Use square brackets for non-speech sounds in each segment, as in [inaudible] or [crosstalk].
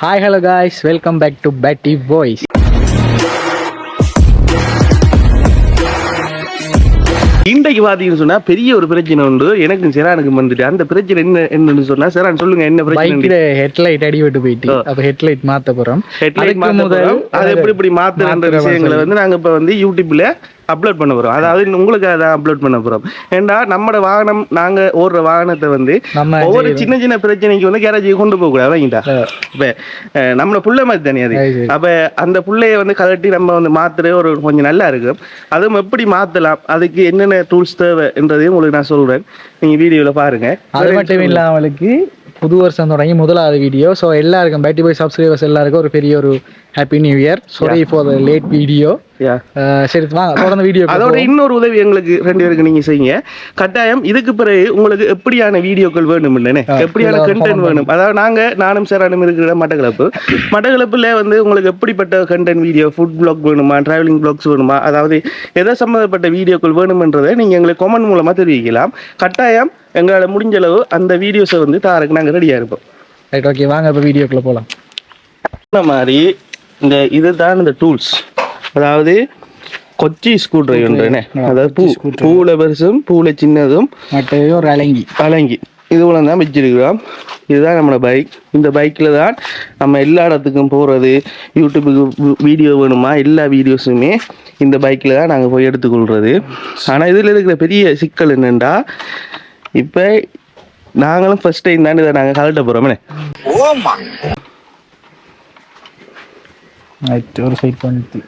Hi hello guys welcome back to பேட்டி boys இன்றைக்கு பாத்தீங்கன்னு சொன்னா பெரிய ஒரு பிரச்சனை உண்டு. எனக்கு சிறானுக்கு வந்துட்டு. அந்த பிரச்சனை என்ன என்னன்னு சொன்னா சிறான் சொல்லுங்க என்ன பிரச்சனை ஹெட்லைட் அடிபட்டு போயிட்டு. அப்போ ஹெட்லைட் மாத்த போறோம். ஹெட்லைட் மாத்த போறோம். அது எப்படி இப்படி மாத்துற விஷயங்களை வந்து நாங்க இப்ப வந்து யூடியூப்ல அப்லோட் பண்ண போறோம். அதாவது உங்களுக்கு அதை அப்லோட் பண்ண போறோம். ஏண்டா நம்மட வாகனம் நாங்க ஓடுற வாகனத்தை வந்து ஒவ்வொரு சின்ன சின்ன பிரச்சனைக்கு வந்து கேரேஜுக்கு கொண்டு போக கூடாது வாங்கிட்டா இப்ப அஹ், நம்மள புள்ள மாதிரி தானே அது. அப்ப அந்த புள்ளைய வந்து கலட்டி நம்ம வந்து மாத்துறது ஒரு கொஞ்சம் நல்லா இருக்கும். அதுவும் எப்படி மாத்தலாம்? அதுக்கு என்னென்ன டூல்ஸ் தேவைன்றதையும் உங்களுக்கு நான் சொல்றேன். நீங்க வீடியோல பாருங்க. அது மட்டும் இல்லாமலுக்கு புது வருஷம் தொடங்கி முதலாவது வீடியோ ஸோ எல்லாருக்கும் பேட்டி பாய் சப்ஸ்கிரைபர்ஸ் எல்லாருக்கும் ஒரு பெரிய ஒரு happy new year sorry for late video. சரி வாங்க தொடர்ந்து வீடியோ அதோட இன்னொரு உதவி எங்களுக்கு ரெண்டு பேருக்கு நீங்க செய்யுங்க. கட்டாயம் இதுக்கு பிறகு உங்களுக்கு எப்படியான வீடியோக்கள் வேணும் இல்லைன்னு எப்படியான கண்டென்ட் வேணும்? அதாவது நாங்க நானும் சேரானும் இருக்கிற மட்டக்களப்பு. [coughs] மட்டக்களப்புல வந்து உங்களுக்கு எப்படிப்பட்ட கண்டென்ட் வீடியோ ஃபுட் பிளாக் வேணுமா டிராவலிங் பிளாக்ஸ் வேணுமா? அதாவது எதை சம்மந்தப்பட்ட வீடியோக்கள் வேணும்ன்றதை நீங்க எங்களுக்கு கமெண்ட் மூலமா தெரிவிக்கலாம். கட்டாயம் எங்களால் முடிஞ்ச அளவு அந்த வீடியோஸை வந்து தாரக்கு நாங்க ரெடியா இருப்போம். ரைட் ஓகே வாங்க இப்போ வீடியோக்குள்ள போகலாம் மாதிரி இந்த இதுதான் இந்த டூல்ஸ் அதாவது கொச்சி ஸ்க்ரூ டிரைவர்ன்றேனே அதாவது பூ பூவில் பெருசும் பூவில் சின்னதும். மற்ற ஒரு அலங்கி அலங்கி இது போல தான் வச்சிருக்கிறோம். இதுதான் நம்மளோட பைக் இந்த பைக்கில் தான் நம்ம எல்லா இடத்துக்கும் போகிறது யூடியூபுக்கு வீடியோ வேணுமா? எல்லா வீடியோஸுமே இந்த பைக்கில் தான் நாங்கள் போய் எடுத்துக்கொள்கிறது ஆனால் இதில் இருக்கிற பெரிய சிக்கல் என்னென்னா இப்போ நாங்களும் ஃபர்ஸ்ட் டைம் தான் இதை நாங்கள் கலட்ட போகிறோமே ரைட் ஒரு சைட் பண்ணிட்டு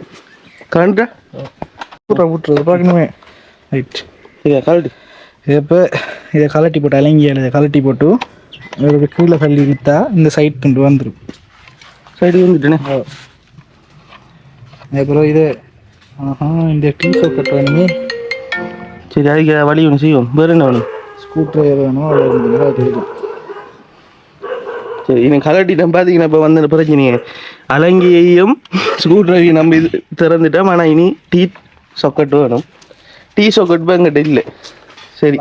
கலண்டா விட்ற விட்றது பார்க்கணுமே. ரைட் இதை கலட்டு இது இப்போ இதை கலட்டி போட்டு அலங்கியால் இதை கலட்டி போட்டு ஒரு கீழே தள்ளி விற்றா இந்த சைட் துண்டு வந்துடும் சைடு வந்துட்டேனே? அப்புறம் இது ஆஹா இந்த டீ கட் வேணுமே. சரி அதுக்கு வழி ஒன்று செய்வோம். வேறு என்ன வேணும்? ஸ்க்ரூ ட்ரைவர் வேணும்? அது இருக்கும் சரி எனக்கு கலட்டிட்டேன். பார்த்தீங்கன்னா இப்போ வந்த பிரச்சனையே. அலங்கியையும் ஸ்க்ரூ ட்ரைவையும் நம்ம இது திறந்துட்டோம். ஆனால் இனி டீ சொக்கட்டும் வேணும். டீ சொக்கெட் இப்போ எங்கிட்ட இல்லை. சரி.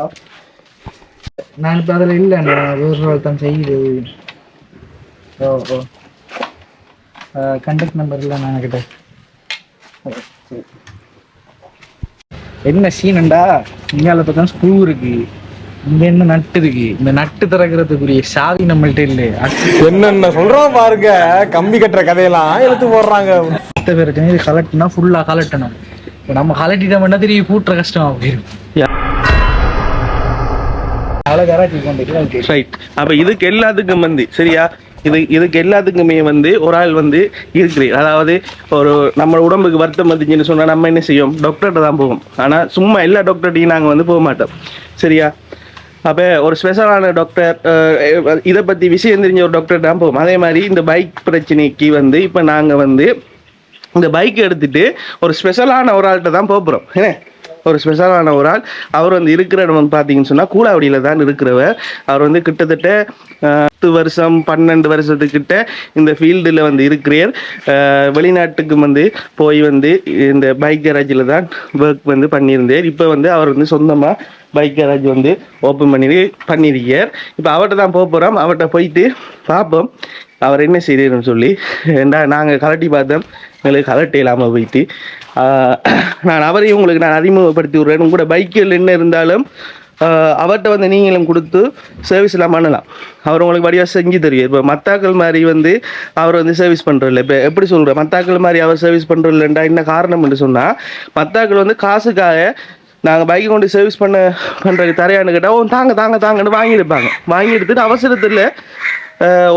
நான் இப்போ அதில் இல்லை. நான் தான் செய்யுது. ஓ ஓ. கண்டக்ட் நம்பர் இல்லை நான் கிட்ட என்ன சீனண்டா இங்கால பார்த்தா ஸ்க்ரூ இருக்கு. இங்க என்ன நட்டு இருக்கு? இந்த நட்டு திறக்கிறதுக்குரிய சாவி நம்மள்ட்ட இல்லை. என்னென்ன சொல்றோம் பாருங்க. கம்பி கட்டுற கதையெல்லாம் எடுத்து போடுறாங்க. அடுத்த பிரச்சனை இது கலட்டினா ஃபுல்லா கலட்டணும். இப்போ நம்ம கலட்டிட்டோம்னா திரும்பி கூட்டுற கஷ்டமா போயிடும் கொண்டு ரைட் அப்போ இதுக்கு எல்லாத்துக்கும் வந்து சரியா? இது இதுக்கு எல்லாத்துக்குமே வந்து ஒரு ஆள் வந்து இருக்கிறீர். அதாவது ஒரு நம்ம உடம்புக்கு வருத்தம் வந்துச்சுன்னு சொன்னால் நம்ம என்ன செய்வோம்? டாக்டர்கிட்ட தான் போவோம். ஆனால் சும்மா எல்லா டாக்டர்கிட்டையும் நாங்கள் வந்து போக மாட்டோம். சரியா? அப்போ ஒரு ஸ்பெஷலான டாக்டர் இதை பற்றி விஷயம் தெரிஞ்ச ஒரு டாக்டர் தான் போவோம். அதே மாதிரி இந்த பைக் பிரச்சனைக்கு வந்து இப்போ நாங்கள் வந்து இந்த பைக் எடுத்துட்டு ஒரு ஸ்பெஷலான ஒரு ஆள்கிட்ட தான் போகிறோம் ஏன்னா ஒரு ஸ்பெஷலான ஒரு ஆள். அவர் வந்து இருக்கிற இடம் வந்து பார்த்தீங்கன்னு சொன்னால் கூலாவடியில் தான் இருக்கிறவர். அவர் வந்து கிட்டத்தட்ட பத்து வருஷம் பன்னெண்டு வருஷத்துக்கிட்ட இந்த ஃபீல்டில் வந்து இருக்கிறார். வெளிநாட்டுக்கு வந்து போய் வந்து இந்த பைக் கேரேஜில் தான் ஒர்க் வந்து பண்ணியிருந்தார். இப்போ வந்து அவர் வந்து சொந்தமாக பைக் கேரேஜ் வந்து ஓப்பன் பண்ணி பண்ணியிருக்கார். இப்போ அவர்கிட்ட தான் போக போகிறோம் அவர்கிட்ட போயிட்டு பார்ப்போம் அவர் என்ன செய்யறன்னு சொல்லி நாங்கள் கலட்டி பார்த்தோம். எங்களுக்கு கலட்டி இல்லாமல் போயிட்டு. நான் அவரையும் உங்களுக்கு நான் அறிமுகப்படுத்தி விட்றேன் உங்களோட பைக்கில் என்ன இருந்தாலும் அவர்கிட்ட வந்து நீங்களும் கொடுத்து சர்வீஸ் எல்லாம் பண்ணலாம். அவர் உங்களுக்கு வடிவாக செஞ்சு தெரியும் இப்போ மத்தாக்கள் மாதிரி வந்து அவர் வந்து சர்வீஸ் பண்ணுறதில்ல இப்போ எப்படி சொல்கிறேன் மத்தாக்கள் மாதிரி அவர் சர்வீஸ் பண்ணுறதில்லண்டா என்ன காரணம்னு சொன்னால் மத்தாக்கள் வந்து காசுக்காக நாங்கள் பைக்கை கொண்டு சர்வீஸ் பண்ண பண்ணுறதுக்கு தரையான்னு கேட்டால் தாங்க தாங்க தாங்கன்னு வாங்கியிருப்பாங்க. வாங்கி எடுத்துட்டு அவசரத்தில்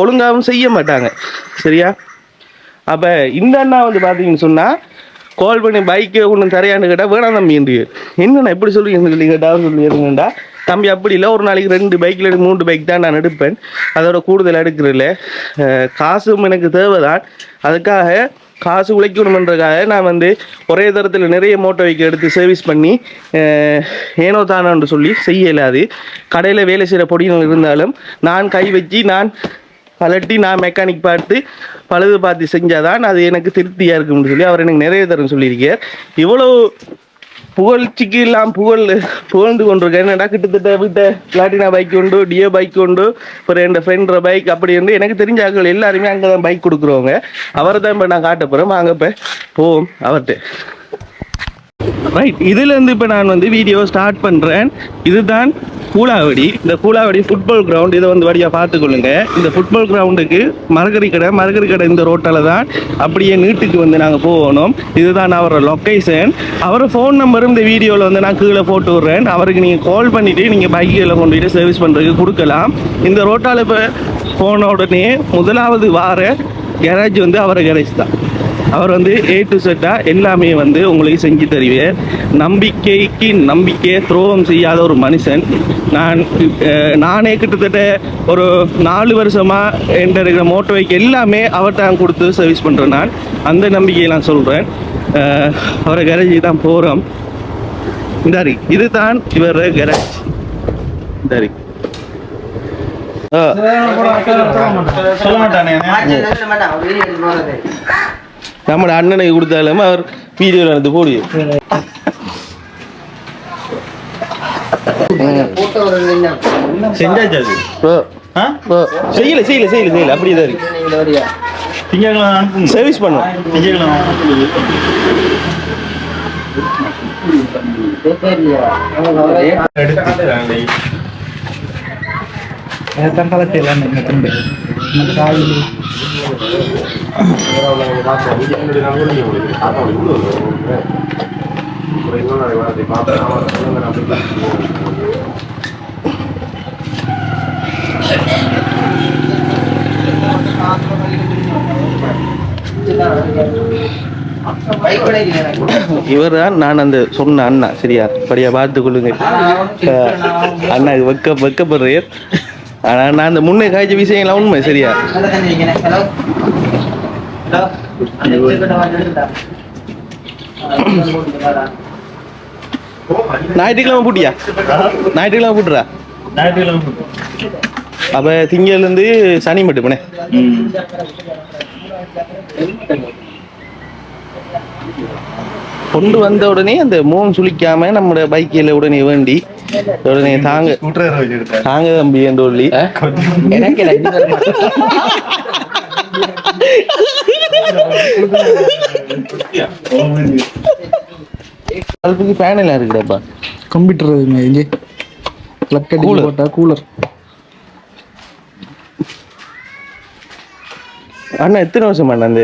ஒழுங்காகவும் செய்ய மாட்டாங்க. சரியா? அப்போ இந்த அண்ணா வந்து பார்த்தீங்கன்னு சொன்னால் கால் பண்ணி பைக்கை ஒன்று தரையான்னு கேட்டால் வேணாம் தம்பி என்று. என்னண்ணா எப்படி சொல்லுங்க சொல்லி கேட்டால் அவர் தம்பி அப்படி இல்லை. ஒரு நாளைக்கு ரெண்டு பைக்கில் எடுத்து மூன்று பைக் தான் நான் எடுப்பேன். அதோட கூடுதல் எடுக்கிறதில்ல காசும் எனக்கு தேவைதான். அதுக்காக காசு உழைக்கணுமன்றதுக்காக நான் வந்து ஒரே தரத்தில் நிறைய மோட்டோவைக்கு எடுத்து சர்வீஸ் பண்ணி ஏனோ தானோன்று சொல்லி செய்ய இயலாது. கடையில் வேலை செய்கிற பொடிகள் இருந்தாலும் நான் கை வச்சு நான் கலட்டி நான் மெக்கானிக் பார்த்து பழுது பார்த்து செஞ்சாதான் அது எனக்கு திருப்தியாக இருக்கும்னு சொல்லி அவர் எனக்கு நிறைய தரம் சொல்லியிருக்கார் இவ்வளோ புகழ்ச்சிக்கு எல்லாம் புகழ் புகழ்ந்து கொண்டிருக்கேன். என்னடா கிட்டத்தட்ட வீட்டை பிளாட்டினா பைக் உண்டு டியோ பைக் உண்டு அப்புறம் என் ஃப்ரெண்ட் பைக் அப்படி உண்டு எனக்கு தெரிஞ்ச ஆட்கள் எல்லாருமே அங்கே தான் பைக் கொடுக்குறவங்க. அவரை தான் இப்போ நான் காட்ட போகிறேன் வாங்க இப்போ போவோம். அவர்கிட்ட ரைட் இதுலேருந்து இப்போ நான் வந்து வீடியோ ஸ்டார்ட் பண்ணுறேன் இதுதான் கூலாவடி இந்த கூலாவடி ஃபுட்பால் கிரவுண்ட் இதை வந்து வழியாக பார்த்துக்கொள்ளுங்க. இந்த ஃபுட்பால் கிரவுண்டுக்கு மரகரி கடை மரகரி கடை இந்த ரோட்டால் தான் அப்படியே நீட்டுக்கு வந்து நாங்கள் போகணும். இதுதான் அவரோட லொக்கேஷன் அவர் ஃபோன் நம்பரும் இந்த வீடியோவில் வந்து நான் கீழே போட்டு விட்றேன். அவருக்கு நீங்கள் கால் பண்ணிவிட்டு நீங்கள் பைக்கில் கொண்டு போயிட்டு சர்வீஸ் பண்ணுறதுக்கு கொடுக்கலாம். இந்த ரோட்டால் இப்போ போன உடனே முதலாவது வார கேரேஜ் வந்து அவரை கேரேஜ் தான். அவர் வந்து ஏ டு செட்டாக எல்லாமே வந்து உங்களுக்கு செஞ்சு தருவார். நம்பிக்கைக்கு நம்பிக்கையை துரோகம் செய்யாத ஒரு மனுஷன். நான் நானே கிட்டத்தட்ட ஒரு நாலு வருஷமாக என்கிட்ட இருக்கிற மோட்டோ பைக் எல்லாமே அவர்கிட்ட நான் கொடுத்து சர்வீஸ் பண்ணுறேன் நான். அந்த நம்பிக்கையை நான் சொல்கிறேன் அவரை கேரேஜுக்கு தான் போகிறோம் இந்தாரி இதுதான் இவர் கேரேஜ் இந்தாரி. சொல்ல மாட்டானே. நம்மளோட அண்ணனுக்கு கொடுத்தாலும் அவர் வீடியோவில் எடுத்து போடு செஞ்சாச்சு செய்யல செய்யல செய்யல செய்யல அப்படியே தான் இருக்கு திங்கக்கிழமை அனுப்புங்க சர்வீஸ் பண்ணும் திங்கக்கிழமை தங்காலத்தை எல்லாம் இந்த துண்டு இந்த காய் இவர் தான் நான் அந்த சொன்ன அண்ணா சரியா? படியா பார்த்து கொள்ளுங்க அண்ணாக்கு வெக்க வெக்கப்படுறேன் ஆனா நான் இந்த முன்னே காய்ச்ச விஷயம்லாம் உண்மை சரியா? ஞாயிற்றுக்கிழமை பூட்டியா? ஞாயிற்றுக்கிழமை பூட்டுறா? ஞாயிற்றுக்கிழமை அப்ப திங்கள்ல இருந்து சனி மட்டுப்பனே கொண்டு வந்த உடனே அந்த மோகம் சுளிக்காம நம்மளோட பைக்கில் உடனே வேண்டி உடனே தாங்க தாங்க தம்பி என்று சொல்லி எனக்கு. பல்புக்கு ஃபேன் எல்லாம் இருக்குடாப்பா கம்ப்யூட்டர் இதுங்க இங்கே. கிளப் கட்டி Cooler. போட்டா கூலர் அண்ணா எத்தனை வருஷம் அண்ணா அந்த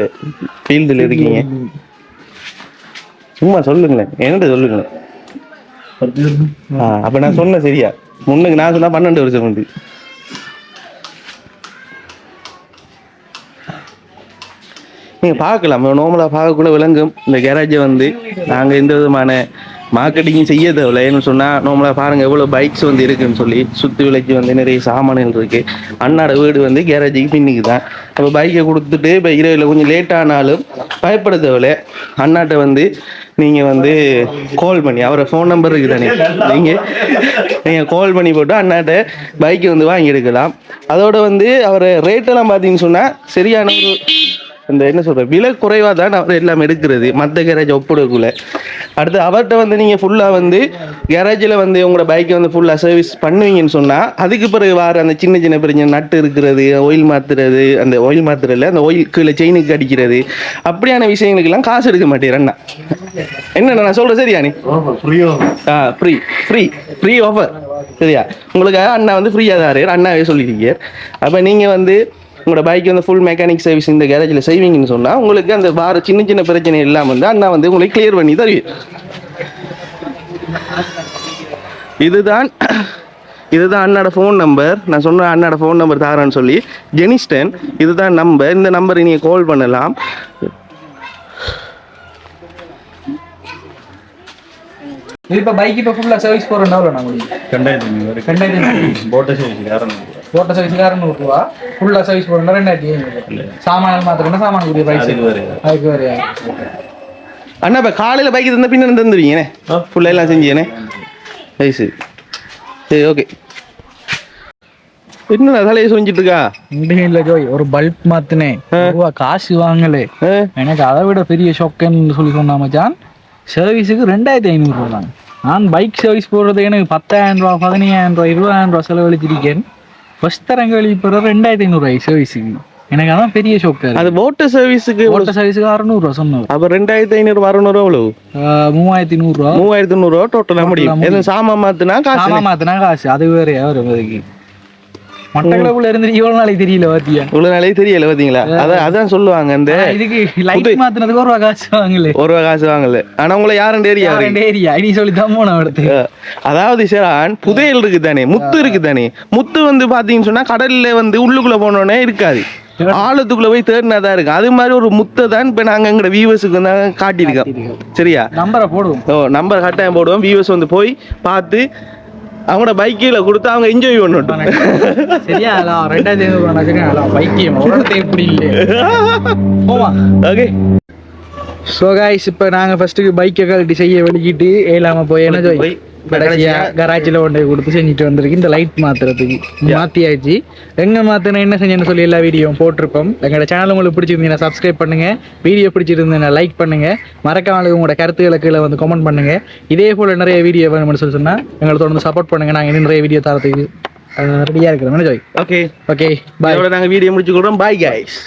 ஃபீல்டில் இருக்கீங்க? சும்மா சொல்லுங்களேன். என்னட்ட சொல்லுங்களேன் அப்ப நான் சொன்னேன் சரியா. முன்னுக்கு நான் சொன்னா பன்னெண்டு வருஷம் வந்து நீங்க பார்க்கலாம். நார்மலாக பார்க்கக்குள்ள விளங்கும் இந்த கேரேஜை வந்து நாங்க எந்த விதமான மார்க்கெட்டிங் செய்ய தேவையில்ல ஏன்னு சொன்னால் நார்மலாக பாருங்க எவ்வளோ பைக்ஸ் வந்து இருக்குன்னு சொல்லி சுற்றி விலைக்கு வந்து நிறைய சாமான்கள் இருக்குது அண்ணாட வீடு வந்து கேரேஜுக்கு பின்னுக்கு தான். பைக்கை கொடுத்துட்டு இப்போ இரவில் கொஞ்சம் லேட் ஆனாலும் பயப்பட தேவையில்ல அண்ணாட்ட வந்து நீங்கள் வந்து கால் பண்ணி அவரை ஃபோன் நம்பர் இருக்கு தானே? நீங்கள் நீங்கள் கால் பண்ணி போட்டு அண்ணாட்ட பைக்கை வந்து வாங்கி எடுக்கலாம். அதோட வந்து அவர் ரேட்டெல்லாம் பார்த்தீங்கன்னு சொன்னால் சரியான ஒரு இந்த என்ன சொல்ற விலை குறைவாக தான் அவர் எல்லாம் எடுக்கிறது. மற்ற கேரேஜ் ஒப்பிடக்குள்ள. அடுத்து அவர்கிட்ட வந்து நீங்கள் ஃபுல்லாக வந்து கேரேஜில் வந்து உங்களோட பைக்கை வந்து ஃபுல்லாக சர்வீஸ் பண்ணுவீங்கன்னு சொன்னால் அதுக்கு பிறகு வர அந்த சின்ன சின்ன பிரச்சனை நட்டு இருக்கிறது ஆயில் மாத்துறது அந்த ஆயில் மாத்துறதுல அந்த ஆயில் கீழே செயினுக்கு அடிக்கிறது அப்படியான விஷயங்களுக்கெல்லாம் காசு எடுக்க மாட்டேன் அண்ணா. என்ன நான் சொல்கிறேன் சரியா நீ? ஆ ஃப்ரீ ஃப்ரீ ஃப்ரீ ஆஃபர் சரியா? உங்களுக்கு அண்ணா வந்து ஃப்ரீயாக தாரு அண்ணாவே சொல்லியிருக்கீங்க அப்போ நீங்கள் வந்து உங்களோட பைக் வந்து ஃபுல் மெக்கானிக் சர்வீஸ் இந்த கேரேஜில் செய்வீங்கன்னு சொன்னால் உங்களுக்கு அந்த வார சின்ன சின்ன பிரச்சனை எல்லாம் வந்து அண்ணா வந்து உங்களுக்கு கிளியர் பண்ணி தருவீர். இதுதான் இதுதான் அண்ணாட ஃபோன் நம்பர் நான் சொன்ன அண்ணாட ஃபோன் நம்பர் தாரேன்னு சொல்லி ஜெனிஸ்டன் இதுதான் நம்பர் இந்த நம்பருக்கு நீங்கள் கால் பண்ணலாம். இது இப்போ பைக் இப்போ ஃபுல்லாக சர்வீஸ் போகிறோம் எவ்வளோ நான் முடியும் ரெண்டாயிரத்தி ஐநூறு. ரெண்டாயிரத்தி போட்ட சைஸ் யாரும் போட்ட சர்வீஸுக்கு அறநூறுவா ஃபுல்லாக சர்வீஸ் போகிறோம்னா ரெண்டாயிரத்தி ஐநூறு சாமான் மாத்திரம்னா சாமான் கூடிய பிரைஸ் அதுக்கு வேறையா அண்ணா இப்போ காலையில் பைக்கு தந்தால் பின்ன தந்துடுவீங்கண்ணே ஃபுல்லாக எல்லாம் செஞ்சேனே சரி சரி சரி ஓகே என்ன தலையை சொல்லிட்டு இருக்கா? இல்லை ஜோய். ஒரு பல்ப் மாத்தினேன். ரூபா காசு வாங்கலே? எனக்கு அதை விட பெரிய ஷொக்குன்னு சொல்லி சொன்னா மச்சான் சர்வீஸுக்கு ரெண்டாயிரத்தி ஐநூறுரூவா தான் நான் பைக் சர்வீஸ் போடுறதுக்கு எனக்கு பத்தாயிரம் ரூபா பதினையாயிரம் ரூபா இருபதாயிரம் ரூபா செலவழிச்சிருக்கேன். ஃபர்ஸ்ட் தரங்க வெளியே போகிறது ரெண்டாயிரத்தி ஐநூறுரூவாய் சர்வீஸுக்கு எனக்கு அதான் பெரிய ஷோக்கு அது ஓட்ட சர்வீஸுக்கு ஓட்ட சர்வீஸுக்கு அறநூறுவா சொன்னவர் அப்ப ரெண்டாயிரத்தி ஐநூறு அறுநூறு எவ்வளவு? மூவாயிரத்தி நூறுரூவா மூவாயிரத்தி நூறு ரூபா டோட்டலா முடியும். எதுவும் சாமான் மாத்துனா காசு ஆமா மாத்தினா காசு அது வேறையா வரும் அதுக்கு. மட்டக்களப்புல இருந்து இவ்வளவு நாளைக்கு தெரியல பாத்தியா? இவ்வளவு நாளே தெரியல பாத்தீங்களா? அதான் அதான் சொல்லுவாங்க இந்த ஆனா இதுக்கு லைட் மாத்தினதுக்கு ஒரு காசு வாங்கல. ஒரு காசு வாங்கல. ஆனா உங்களை யாரும் யாரும் ஏரியா நீ சொல்லி தான் போன இடத்துக்கு அதாவது சேரான் புதையல் இருக்கு தானே முத்து இருக்கு தானே முத்து வந்து பாத்தீங்கன்னு சொன்னா கடல்ல வந்து உள்ளுக்குள்ள போனோடனே இருக்காது. ஆழத்துக்குள்ள போய் தேடினா தான் இருக்கு அது மாதிரி ஒரு முத்தை தான் இப்ப நாங்க எங்கட வியூவர்ஸுக்கு வந்து காட்டியிருக்கோம். சரியா? நம்பரை போடுவோம். ஓ நம்பர் கட்டாயம் போடுவோம். வியூவர்ஸ் வந்து போய் பார்த்து அவங்களோட பைக்கில் கொடுத்து அவங்க என்ஜாய் பண்ணட்டும். சரியா ரெண்டாயிரத்தி இடத்துல எப்படி இல்லை? ஓகே ஸோ காய்ஸ் இப்போ நாங்கள் ஃபர்ஸ்ட்டுக்கு பைக்கை கழட்டி செய்ய வெளிக்கிட்டு ஏலாம போய் என்ன போய் சொல்லி கடைசியாக கராச்சியில் கொண்டு கொடுத்து செஞ்சுட்டு வந்திருக்கு. இந்த லைட் மாத்துறதுக்கு மாற்றியாச்சு எங்கே மாற்றினா என்ன செஞ்சேன்னு சொல்லி எல்லா வீடியோ போட்டிருப்போம். எங்களோட சேனல் உங்களுக்கு பிடிச்சிருந்தீங்கன்னா சப்ஸ்கிரைப் பண்ணுங்க. வீடியோ பிடிச்சிருந்தீங்கன்னா லைக் பண்ணுங்க. மறக்காம உங்களோட கருத்துக்களை கீழே வந்து கமெண்ட் பண்ணுங்க. இதே போல் நிறைய வீடியோ வேணும்னு சொல்லி சொன்னால் எங்களை தொடர்ந்து சப்போர்ட் பண்ணுங்க. நாங்கள் இன்னும் நிறைய வீடியோ தரத்துக்கு ரெடியாக இருக்கிறோம். ஜோய்? ஓகே ஓகே பாய் நாங்கள் வீடியோ முடிச்சுக்கிறோம் பாய் கைஸ்